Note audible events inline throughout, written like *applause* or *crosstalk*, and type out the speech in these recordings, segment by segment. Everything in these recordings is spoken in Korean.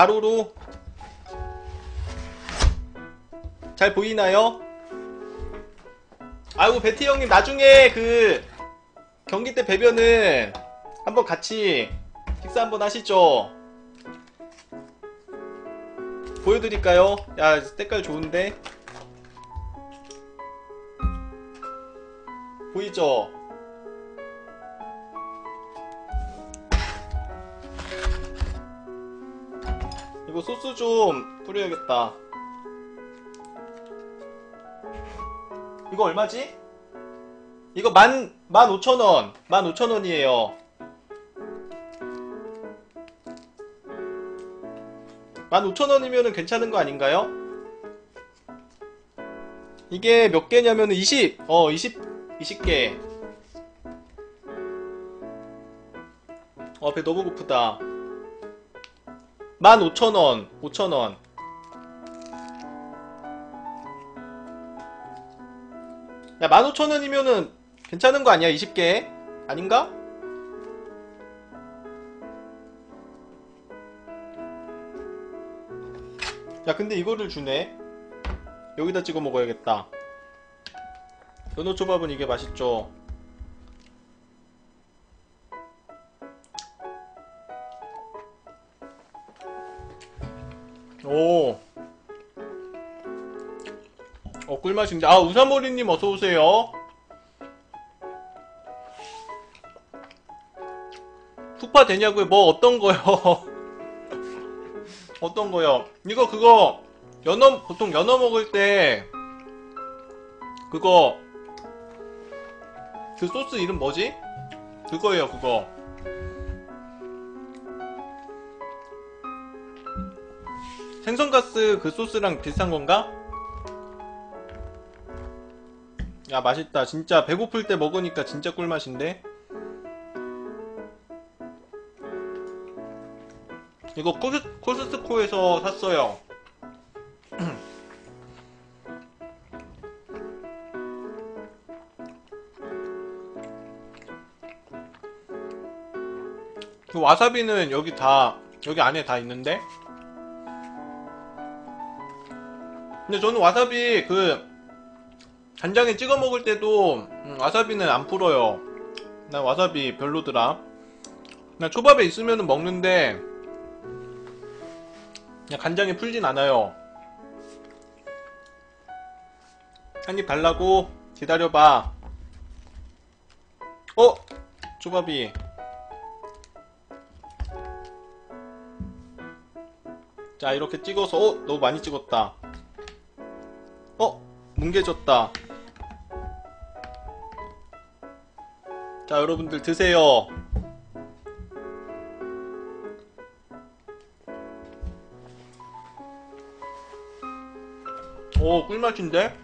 가로로 잘 보이나요? 아이고 베티 형님 나중에 그 경기 때 뵈면은 한번 같이 식사 한번 하시죠. 보여드릴까요? 야 색깔 좋은데 보이죠? 이거 소스 좀 뿌려야겠다. 이거 얼마지? 이거 만, 만 오천 원. 만 오천 원이에요. 만 오천 원이면은 괜찮은 거 아닌가요? 이게 몇 개냐면은 20, 어, 20, 20개. 어, 배 너무 고프다. 15,000원, 5,000원. 야, 15,000원이면은 괜찮은 거 아니야? 20개? 아닌가? 야, 근데 이거를 주네? 여기다 찍어 먹어야겠다. 연어초밥은 이게 맛있죠? 어, 꿀맛인데. 아, 우사모리님 어서오세요. 푸파 되냐고요? 뭐, 어떤 거요? *laughs* 어떤 거요? 이거, 그거, 연어, 보통 연어 먹을 때, 그거, 그 소스 이름 뭐지? 그거예요, 그거. 생선가스 그 소스랑 비슷한 건가? 야 맛있다. 진짜 배고플 때 먹으니까 진짜 꿀맛인데? 이거 코스, 코스트코에서 샀어요. *clears throat* 그 와사비는 여기 다 여기 안에 다 있는데? 근데 저는 와사비 그 간장에 찍어 먹을 때도 음, 와사비는 안 풀어요. 난 와사비 별로더라. 나 초밥에 있으면 먹는데 그냥 간장에 풀진 않아요. 한 입 달라고 기다려봐. 어? 초밥이 자 이렇게 찍어서 어? 너무 많이 찍었다. 어? 뭉개졌다. 자, 여러분들 드세요. 오, 꿀맛인데?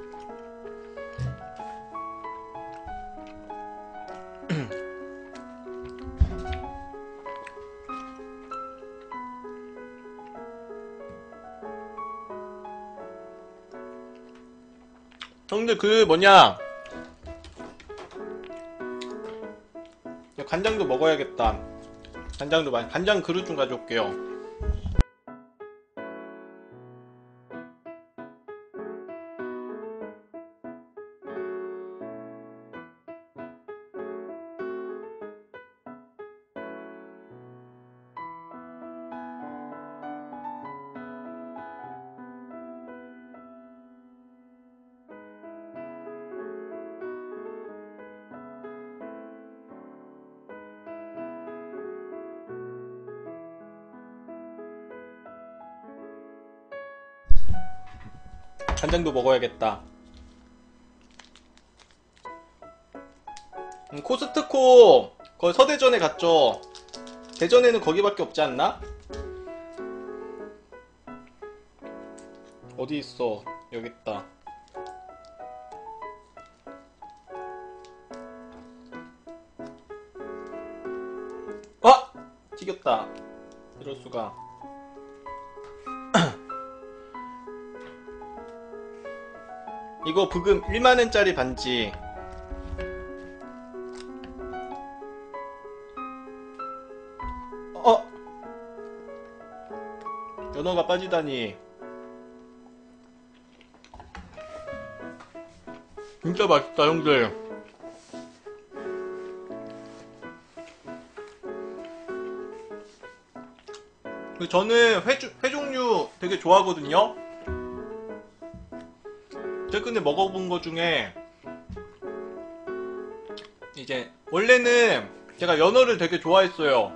*clears throat* 형들 그 뭐냐 간장도 먹어야겠다. 간장도 많이 간장 그릇 좀 가져올게요 간장도 먹어야겠다. 음, 코스트코 거기 서대전에 갔죠? 대전에는 거기밖에 없지 않나? 어디 있어? 여기 있다. 아! 튀겼다. 이럴 수가 이거 부금 1만원짜리 반지 어? 연어가 빠지다니. 진짜 맛있다, 형들. 그 저는 회, 주- 회 종류 되게 좋아하거든요. 최근에 먹어본 것 중에 이제 원래는 제가 연어를 되게 좋아했어요.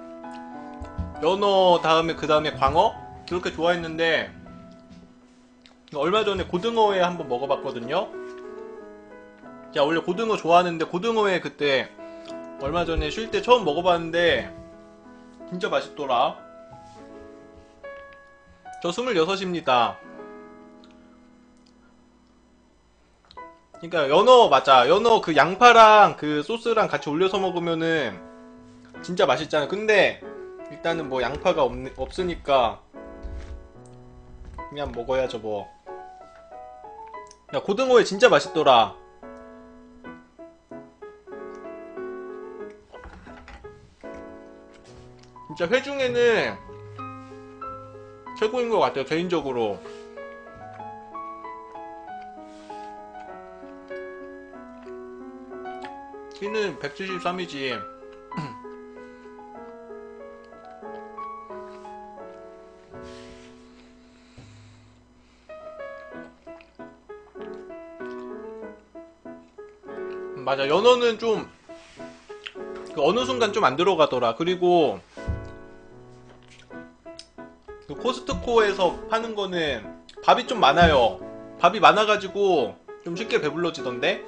연어 다음에 그 다음에 광어 그렇게 좋아했는데 얼마 전에 고등어회 한번 먹어봤거든요. 제가 원래 고등어 좋아하는데 고등어회 그때 얼마 전에 쉴 때 처음 먹어봤는데 진짜 맛있더라. 저 26입니다. 그러니까 연어 맞아. 연어 그 양파랑 그 소스랑 같이 올려서 먹으면은 진짜 맛있잖아. 근데 일단은 뭐 양파가 없, 없으니까 그냥 먹어야죠 뭐. 야 고등어회 진짜 맛있더라. 진짜 회 중에는 최고인 것 같아요 개인적으로. 키는 173이지. *clears throat* 맞아 연어는 좀그 어느 순간 좀 안 들어가더라. 그리고 그 코스트코에서 파는 거는 밥이 좀 많아요. 밥이 많아가지고 좀 쉽게 배불러지던데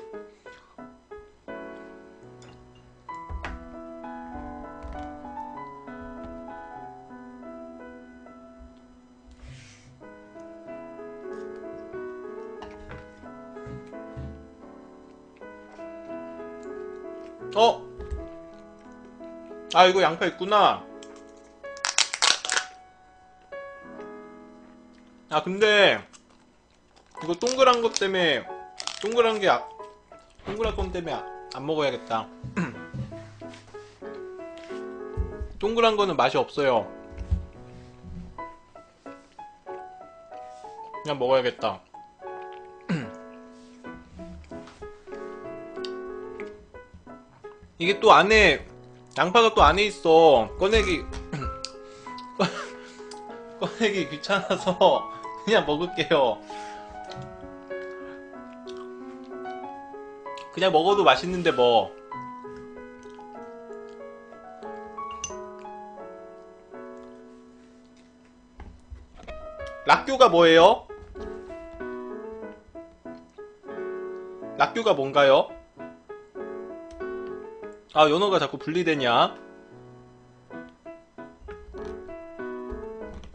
아 이거 양파 있구나. 아 근데 이거 동그란 것 때문에 동그란 게 아, 동그란 것 때문에 아- 안 먹어야겠다. *clears throat* 동그란 거는 맛이 없어요. 그냥 먹어야겠다. *clears throat* 이게 또 안에 양파가 또 안에 있어 꺼내기 *clears throat* 꺼내기 귀찮아서 *laughs* 그냥 먹을게요 그냥 먹어도 맛있는데 뭐 락교가 뭐예요? 락교가 뭔가요? 아 연어가 자꾸 분리되냐?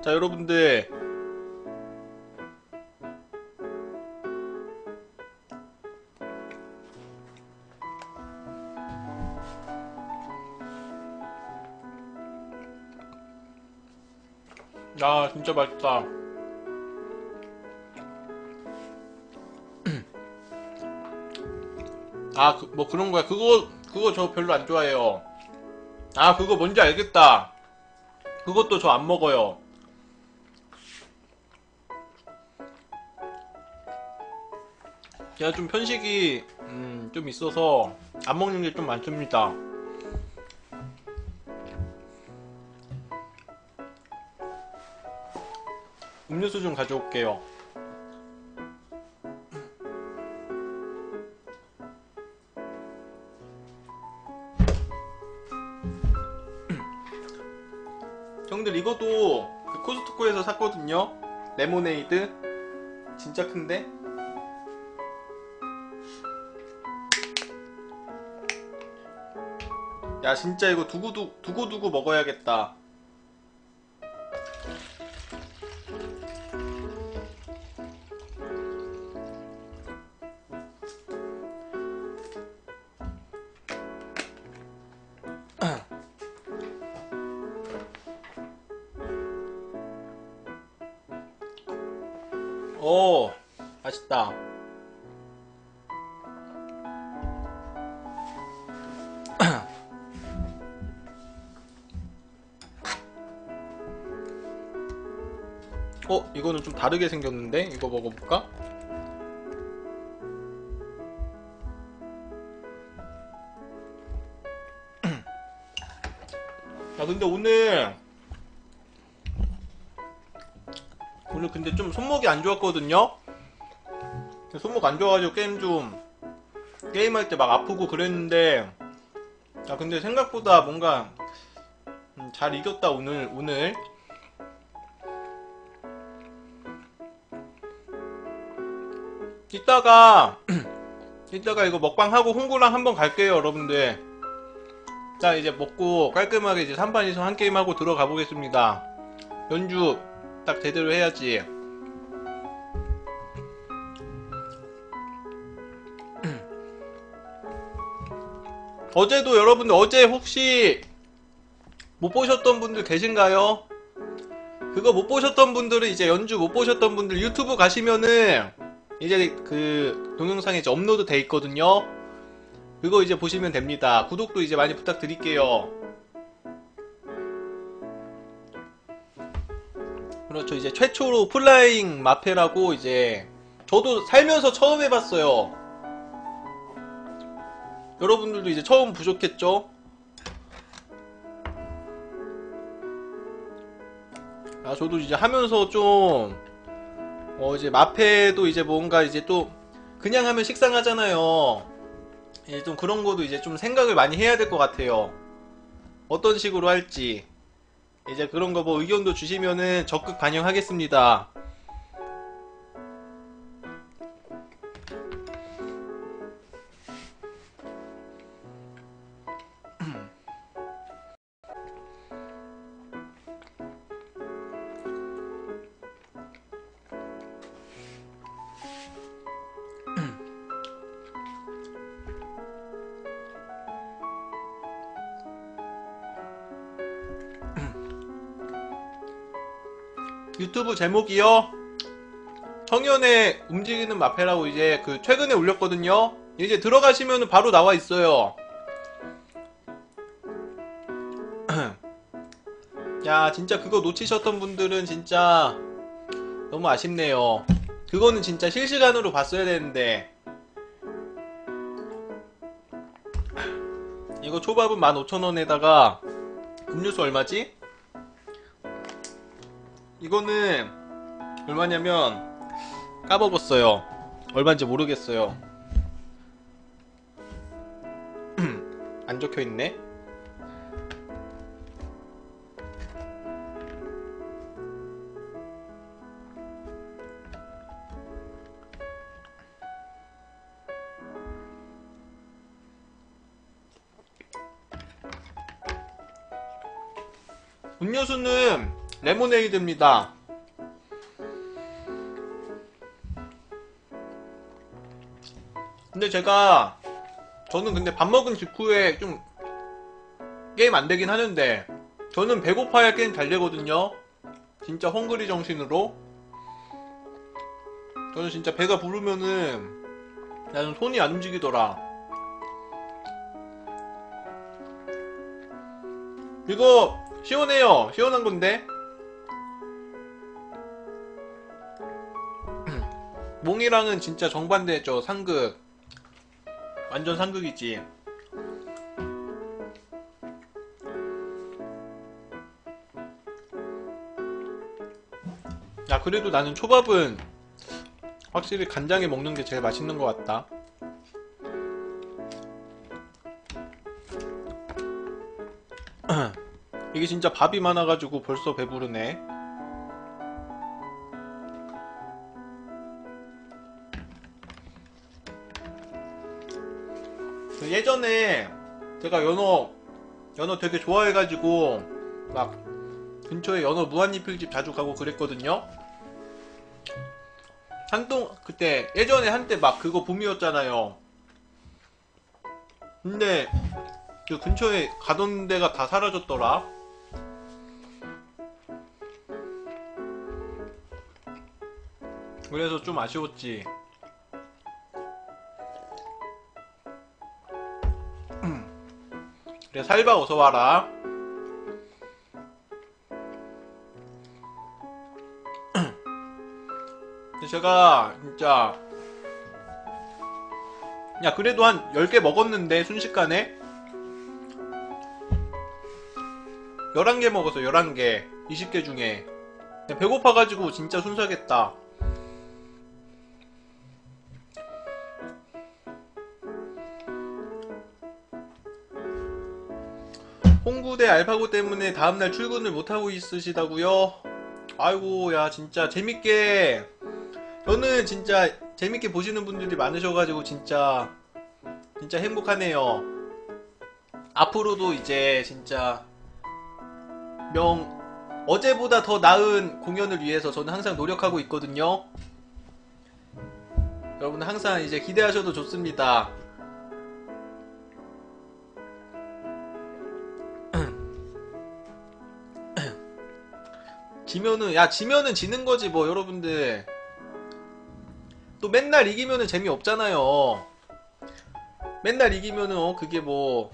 자 여러분들. 야 진짜 맛있다. *clears throat* 아뭐 그런 거야. 그거 그거 저 별로 안 좋아해요. 아 그거 뭔지 알겠다. 그것도 저 안 먹어요. 제가 좀 편식이 음, 좀 있어서 안 먹는 게 좀 많습니다. 음료수 좀 가져올게요 레모네이드? 진짜 큰데? 야 진짜 이거 두고두, 두고두고 먹어야겠다 이거는 좀 다르게 생겼는데? 이거 먹어볼까? *clears throat* 야 근데 오늘 오늘 근데 좀 손목이 안 좋았거든요? 손목 안 좋아가지고 게임 좀 게임할 때 막 아프고 그랬는데 야 근데 생각보다 뭔가 음, 잘 이겼다 오늘 오늘 이따가 *clears throat* 이따가 이거 먹방하고 홍구랑 한번 갈게요 여러분들. 자 이제 먹고 깔끔하게 이제 3판 2선 한 게임 하고 들어가 보겠습니다. 연주 딱 제대로 해야지. *clears throat* 어제도 여러분들 어제 혹시 못 보셨던 분들 계신가요? 그거 못 보셨던 분들은 이제 연주 못 보셨던 분들 유튜브 가시면은 이제 그 동영상이 이제 업로드 돼 있거든요. 그거 이제 보시면 됩니다. 구독도 이제 많이 부탁드릴게요. 그렇죠. 이제 최초로 플라잉 마페라고 이제 저도 살면서 처음 해봤어요. 여러분들도 이제 처음 보셨겠죠? 아, 저도 이제 하면서 좀, 어, 이제 마페도 이제 뭔가 이제 또, 그냥 하면 식상하잖아요. 이제 좀 그런 것도 이제 좀 생각을 많이 해야 될 것 같아요. 어떤 식으로 할지. 이제 그런 거 뭐 의견도 주시면은 적극 반영하겠습니다. 유튜브 제목이요. 청년의 움직이는 마페라고 이제 그 최근에 올렸거든요. 이제 들어가시면 바로 나와 있어요. *clears throat* 야, 진짜 그거 놓치셨던 분들은 진짜 너무 아쉽네요. 그거는 진짜 실시간으로 봤어야 되는데. *clears throat* 이거 초밥은 15,000원에다가 음료수 얼마지? 이거는 얼마냐면 까먹었어요. 얼마인지 모르겠어요. *clears throat* 안 적혀 있네. 레모네이드입니다. 근데 제가 저는 근데 밥 먹은 직후에 좀 게임 안 되긴 하는데 저는 배고파야 게임 잘 되거든요. 진짜 헝그리 정신으로. 저는 진짜 배가 부르면은 나는 손이 안 움직이더라. 이거 시원해요. 시원한 건데. 몽이랑은 진짜 정반대죠. 상극. 완전 상극이지. 야, 그래도 나는 초밥은 확실히 간장에 먹는 게 제일 맛있는 것 같다. *clears throat* 이게 진짜 밥이 많아가지고 벌써 배부르네. 제가 연어 연어 되게 좋아해가지고 막 근처에 연어 무한리필집 자주 가고 그랬거든요. 한동 그때 예전에 한때 막 그거 붐이었잖아요. 근데 그 근처에 가던 데가 다 사라졌더라. 그래서 좀 아쉬웠지. 살바 어서 와라. *clears throat* 제가 진짜 야 그래도 한 10개 먹었는데 순식간에? 11개 먹었어 11개. 20개 중에. 배고파가지고 진짜 순삭했다 홍구대 알파고 때문에 다음날 출근을 못하고 있으시다고요? 아이고 야 진짜 재밌게. 저는 진짜 재밌게 보시는 분들이 많으셔가지고 진짜 진짜 행복하네요. 앞으로도 이제 진짜 명 어제보다 더 나은 공연을 위해서 저는 항상 노력하고 있거든요. 여러분 항상 이제 기대하셔도 좋습니다 지면은 야 지면은 지는 거지 뭐 여러분들. 또 맨날 이기면은 재미없잖아요. 맨날 이기면은 어 그게 뭐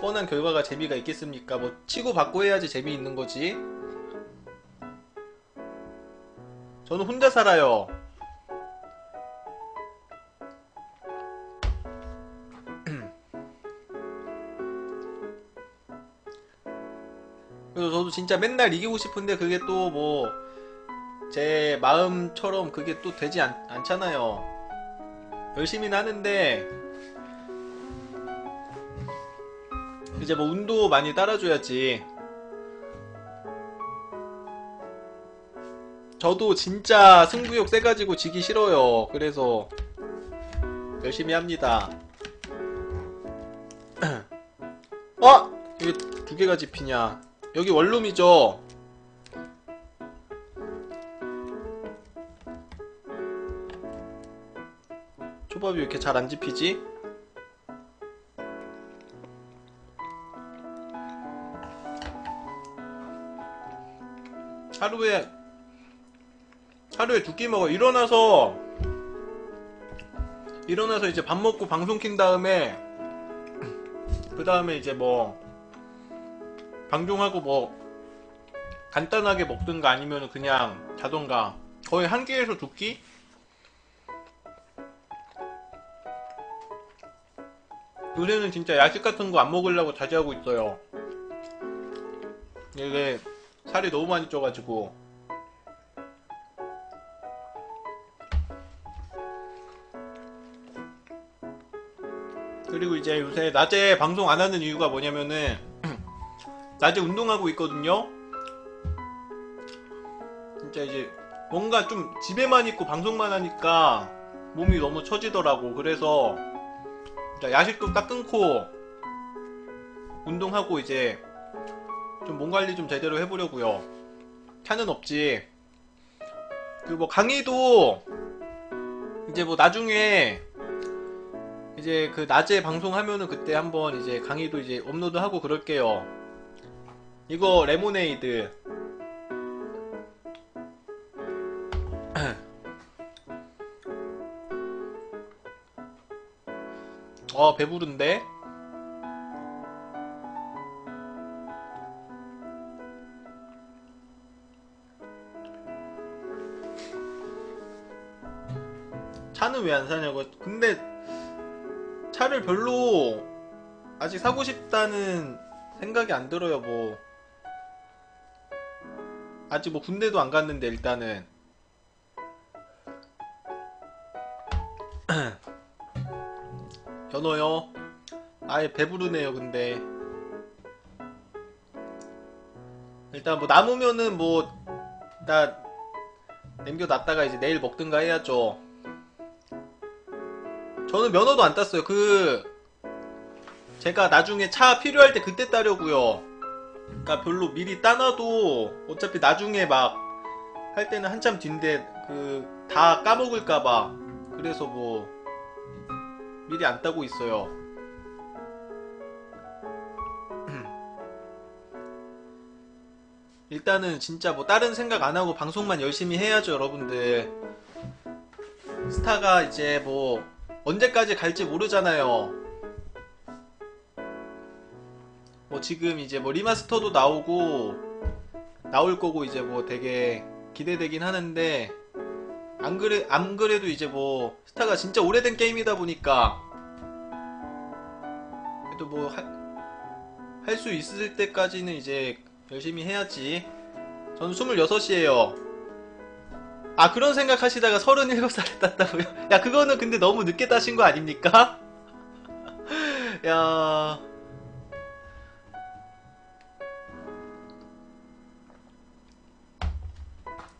뻔한 결과가 재미가 있겠습니까? 뭐 치고 받고 해야지 재미있는 거지. 저는 혼자 살아요 저도 진짜 맨날 이기고 싶은데 그게 또 뭐 제 마음처럼 그게 또 되지 않, 않잖아요. 열심히는 하는데 이제 뭐 운도 많이 따라줘야지. 저도 진짜 승부욕 세가지고 지기 싫어요. 그래서 열심히 합니다. *clears throat* 어? 이게 두 개가 집히냐? 여기 원룸이죠? 초밥이 왜 이렇게 잘 안 집히지? 하루에 하루에 두 끼 먹어 일어나서 일어나서 이제 밥 먹고 방송 킨 다음에 그 다음에 이제 뭐 방종하고 뭐 간단하게 먹든가 아니면 그냥 자던가. 거의 한 끼에서 두 끼? 요새는 진짜 야식 같은 거 안 먹으려고 자제하고 있어요. 이게 살이 너무 많이 쪄가지고. 그리고 이제 요새 낮에 방송 안 하는 이유가 뭐냐면은 낮에 운동하고 있거든요. 진짜 이제 뭔가 좀 집에만 있고 방송만 하니까 몸이 너무 처지더라고. 그래서 야식도 딱 끊고 운동하고 이제 좀 몸 관리 좀 제대로 해보려고요. 차는 없지. 그뭐 강의도 이제 뭐 나중에 이제 그 낮에 방송하면은 그때 한번 이제 강의도 이제 업로드하고 그럴게요. 이거 레모네이드. *clears throat* 어 배부른데? 차는 왜 안 사냐고. 근데 차를 별로 아직 사고 싶다는 생각이 안 들어요, 뭐. 아직 뭐 군대도 안 갔는데, 일단은. *clears throat* 연어요? 아예 배부르네요, 근데. 일단 뭐 남으면은 뭐, 나, 남겨놨다가 이제 내일 먹든가 해야죠. 저는 면허도 안 땄어요. 그 제가 나중에 차 필요할 때 그때 따려고요. 그러니까 별로 미리 따놔도 어차피 나중에 막 할 때는 한참 뒤인데 그 다 까먹을까봐 그래서 뭐 미리 안 따고 있어요. *clears throat* 일단은 진짜 뭐 다른 생각 안 하고 방송만 열심히 해야죠, 여러분들. 스타가 이제 뭐 언제까지 갈지 모르잖아요. 뭐 지금 이제 뭐 리마스터도 나오고 나올 거고 이제 뭐 되게 기대되긴 하는데 안 그래 안 그래도 이제 뭐 스타가 진짜 오래된 게임이다 보니까 그래도 뭐 할 수 있을 때까지는 이제 열심히 해야지. 저는 26이에요. 아 그런 생각 하시다가 37살에 *laughs* 땄다고요? 야 그거는 근데 너무 늦게 따신 거 아닙니까? *laughs* 야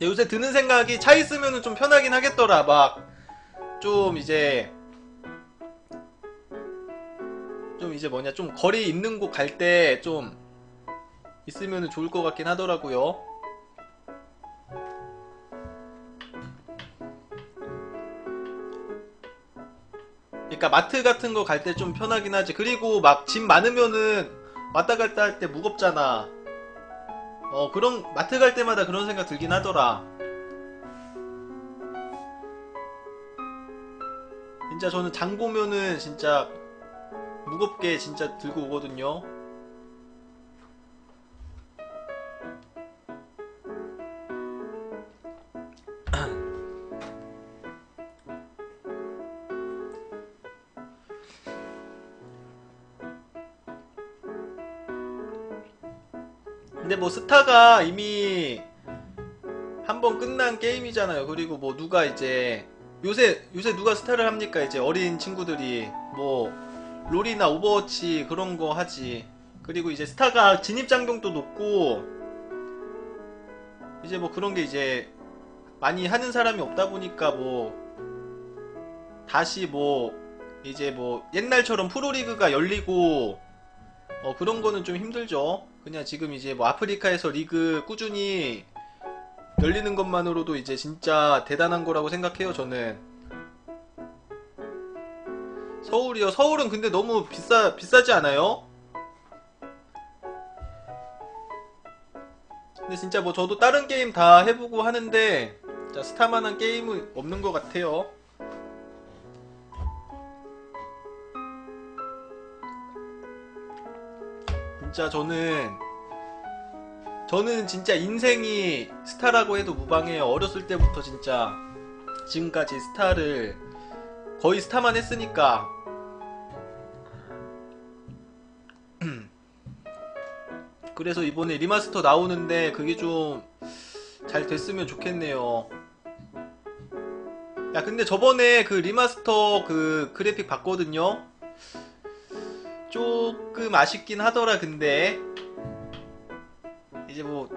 요새 드는 생각이 차 있으면 좀 편하긴 하겠더라. 막 좀 이제 좀 이제 뭐냐 좀 거리 있는 곳 갈 때 좀 있으면 좋을 것 같긴 하더라고요. 그러니까 마트 같은 거 갈 때 좀 편하긴 하지. 그리고 막 짐 많으면은 왔다 갔다 할 때 무겁잖아 어 그런 마트 갈 때마다 그런 생각 들긴 하더라. 진짜 저는 장 보면은 진짜 무겁게 진짜 들고 오거든요 스타가 이미 한 번 끝난 게임이잖아요. 그리고 뭐 누가 이제 요새 요새 누가 스타를 합니까? 이제 어린 친구들이 뭐 롤이나 오버워치 그런 거 하지. 그리고 이제 스타가 진입 장벽도 높고 이제 뭐 그런 게 이제 많이 하는 사람이 없다 보니까 뭐 다시 뭐 이제 뭐 옛날처럼 프로리그가 열리고 어 그런 거는 좀 힘들죠. 그냥 지금 이제 뭐 아프리카에서 리그 꾸준히 열리는 것만으로도 이제 진짜 대단한 거라고 생각해요, 저는. 서울이요. 서울은 근데 너무 비싸 비싸지 않아요? 근데 진짜 뭐 저도 다른 게임 다 해보고 하는데 스타만한 게임은 없는 것 같아요. 진짜 저는 저는 진짜 인생이 스타라고 해도 무방해요. 어렸을 때부터 진짜 지금까지 스타를 거의 스타만 했으니까 *clears throat* 그래서 이번에 리마스터 나오는데 그게 좀 잘 됐으면 좋겠네요. 야 근데 저번에 그 리마스터 그 그래픽 봤거든요. 조금 아쉽긴 하더라 근데. 이제 뭐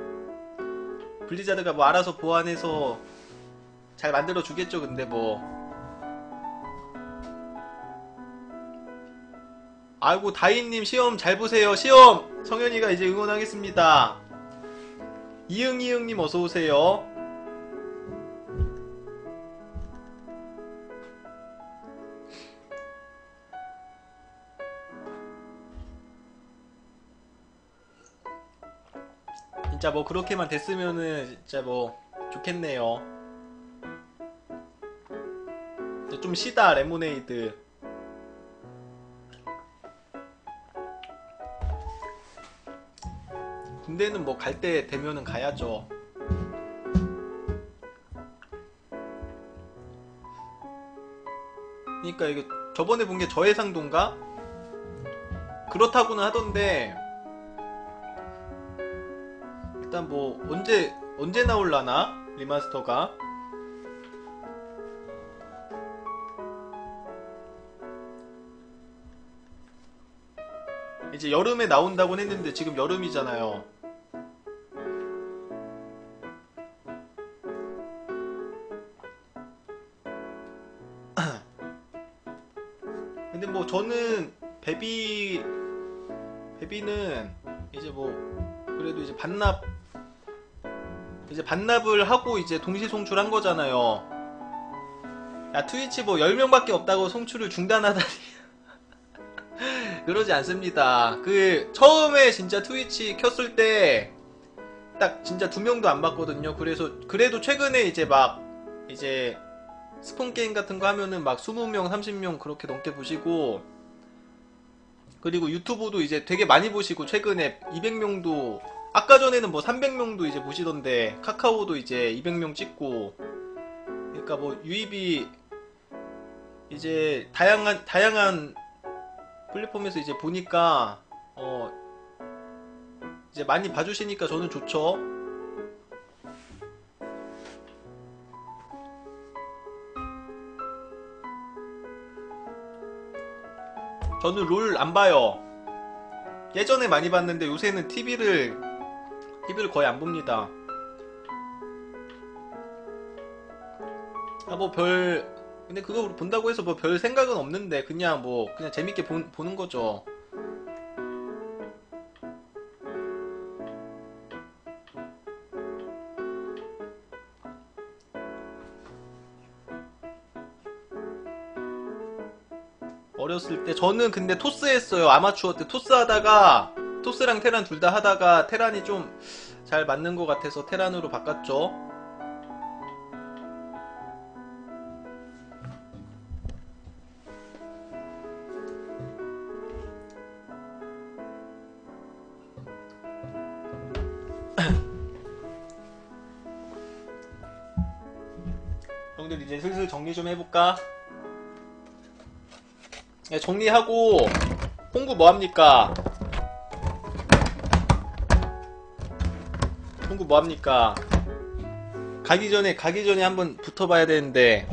블리자드가 뭐 알아서 보완해서 잘 만들어 주겠죠 근데 뭐. 아이고 다인님 시험 잘 보세요. 시험! 성현이가 이제 응원하겠습니다. 이응이응님 어서오세요 진짜 뭐 그렇게만 됐으면은 진짜 뭐 좋겠네요. 좀 시다 레모네이드. 군대는 뭐 갈 때 되면은 가야죠. 그러니까 이게 저번에 본 게 저해상도인가? 그렇다고는 하던데 일단 뭐 언제 언제 나올라나 리마스터가 이제 여름에 나온다고 했는데 지금 여름이잖아요. *clears throat* 근데 뭐 저는 베비 베비는 이제 뭐 그래도 이제 반납 이제 반납을 하고 이제 동시 송출한 거잖아요. 야 트위치 뭐 10명밖에 없다고 송출을 중단하다니 *laughs* 그러지 않습니다. 그 처음에 진짜 트위치 켰을 때 딱 진짜 두 명도 안 봤거든요. 그래서 그래도 최근에 이제 막 이제 스폰 게임 같은 거 하면은 막 20명, 30명 그렇게 넘게 보시고 그리고 유튜브도 이제 되게 많이 보시고 최근에 200명도 아까 전에는 뭐 300명도 이제 보시던데 카카오도 이제 200명 찍고 그러니까 뭐 유입이 이제 다양한 다양한 플랫폼에서 이제 보니까 어 이제 많이 봐주시니까 저는 좋죠. 저는 롤 안 봐요. 예전에 많이 봤는데 요새는 TV를 TV를 거의 안 봅니다. 아 뭐 별 근데 그거 본다고 해서 뭐 별 생각은 없는데 그냥 뭐 그냥 재밌게 본- 보는 거죠. 어렸을 때 저는 근데 토스 했어요 아마추어 때 토스 하다가 토스랑 테란 둘 다 하다가 테란이 좀 잘 맞는 것 같아서 테란으로 바꿨죠 *clears throat* 형들 이제 슬슬 정리 좀 해볼까? 야, 정리하고 홍구 뭐 합니까? 뭐 합니까? 가기 전에 가기 전에 한번 붙어봐야 되는데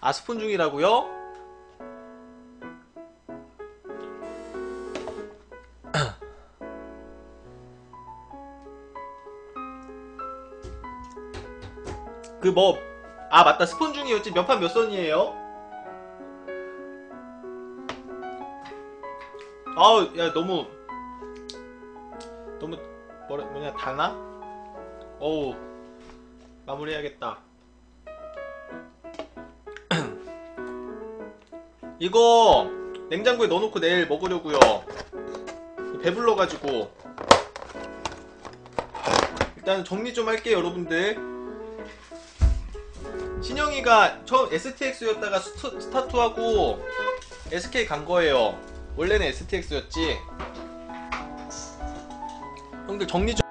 아 스폰 중이라고요? 그 뭐 아 맞다 스폰 중이었지 몇 판 몇 선이에요? 아우 야 너무 너무 뭐라 뭐냐 다나? 어우 마무리해야겠다 *clears throat* 이거 냉장고에 넣어놓고 내일 먹으려고요 배불러가지고 일단 정리 좀 할게요 여러분들 신영이가 처음 STX였다가 스타투하고 SK 간 거예요. 원래는 STX였지. 형들 정리 좀.